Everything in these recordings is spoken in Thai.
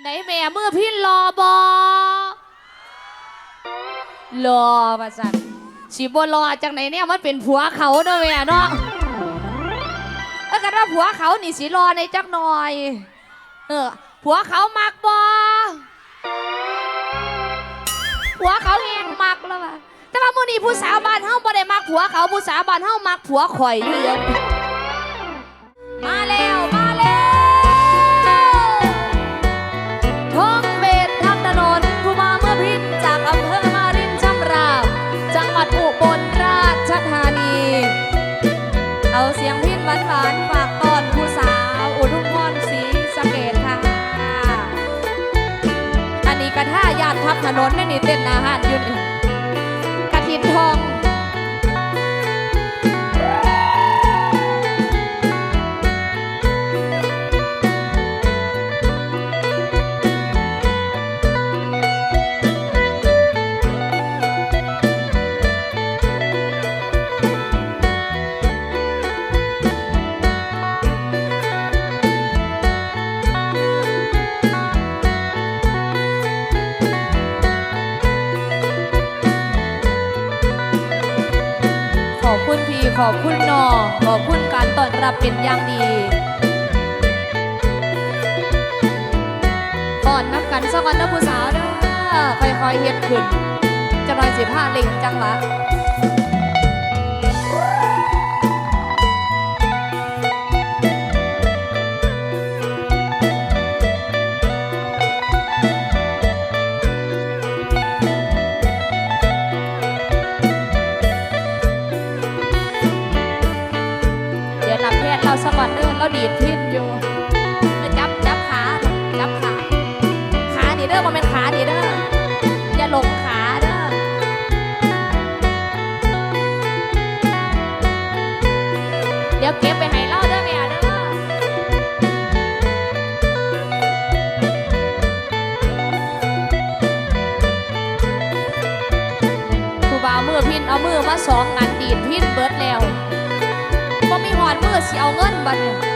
นไหนแม่เมื่อพี่รอบอรอมาสั่นสิบรอจากไหนเนี่ยมันเป็นผัวเขาเนาะแม่เนาะเออกันว่าผัวเขานี่สิรอในจักหน่อย เออผัวเขามักบอผัวเขาเองมักแล้วว่ะแต่ว่ามื้อนี้ผู้สาวบ้านเฮาบ่ได้มักผัวเขาผู้สาวบ้านเฮามักผัวข่อยอยู่เดียวมาแล้ว กระท่ายาดทับถนนนี่นี่เต้นอาหารอยู่นี่ คุณพี่ขอบคุณนองขอบคุณการต้อนรับเป็นอย่างดีก่อนนับกันสักวันนะผู้สาวเด้อค่อยๆเฮ็ดขึ้นจะลอยสิผ้าเล่งจังละ เราดีดพินอยู่จับจับขาจับขาขาดีเด้อมันเป็นขาดีเด้ออย่าหลงขาเด้อเดี๋ยวเก็บไปให้เล่าเด้อแม่เด้อผู้บ่ามือพินเอามือมาสองงานดีดพินเบิดแล้วบ่มีหอดมือสิเอาเงินบัดนี้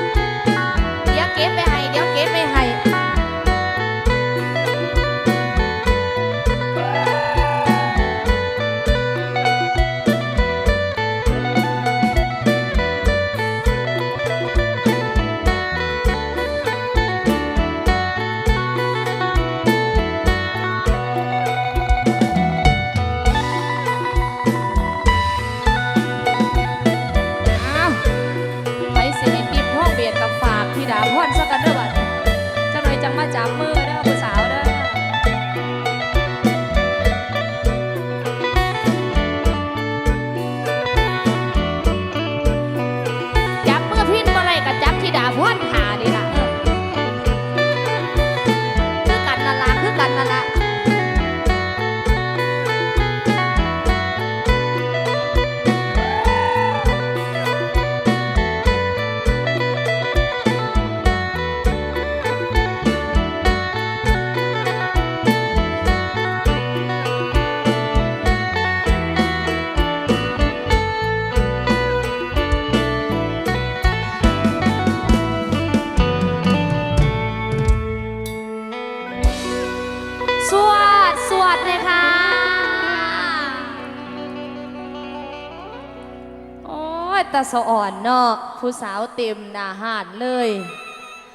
ตาสะอ่อนเนาะผู้สาวเต็มหน้าหาดเลย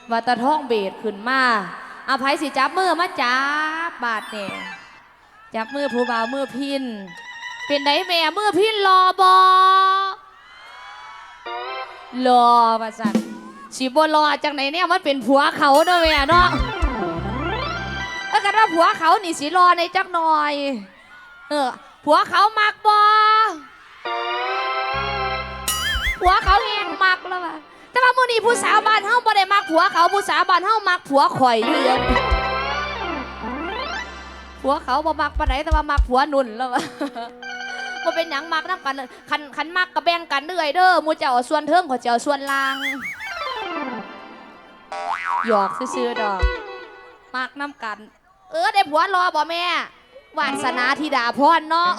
ว่าตาท้องเบดขึ้นมาอาภัยสิจับมือมาจับบาดเนี่ยจับมือผู้บ่าวมือพิน เป็นไดแม่มือพินรอบอรอมาสั่นสิบรอจากไหนเนี่ยมันเป็นผัวเขาเนาะแม่เนาะเออกันว่าผัวเขานี่สิรอในจักหน่อย เออผัวเขามักบอ ผัวเขาเองมักแล้วว่ะแต่ว่ามื้อนี้ผู้สาวบ้านเฮาบ่ได้มักผัวเขาผู้สาวบ้านเฮามักผัวข่อยอยู่เดียวผัวเขาบ่มักปานไหนแต่ว่ามักผัวนุ่นแล้วว่ะบ่เป็นหยังมักนำกันเลยคันคันมักก็แบ่งกันเด้อยเด้อหมู่เจ้าเอาส่วนเทิงขอยเจ้าส่วนล่างหยอกซื่อๆดอกมากน้ำกัน เออได้ผัวรอบ่แม่ วาสนาธิดาพรเนาะ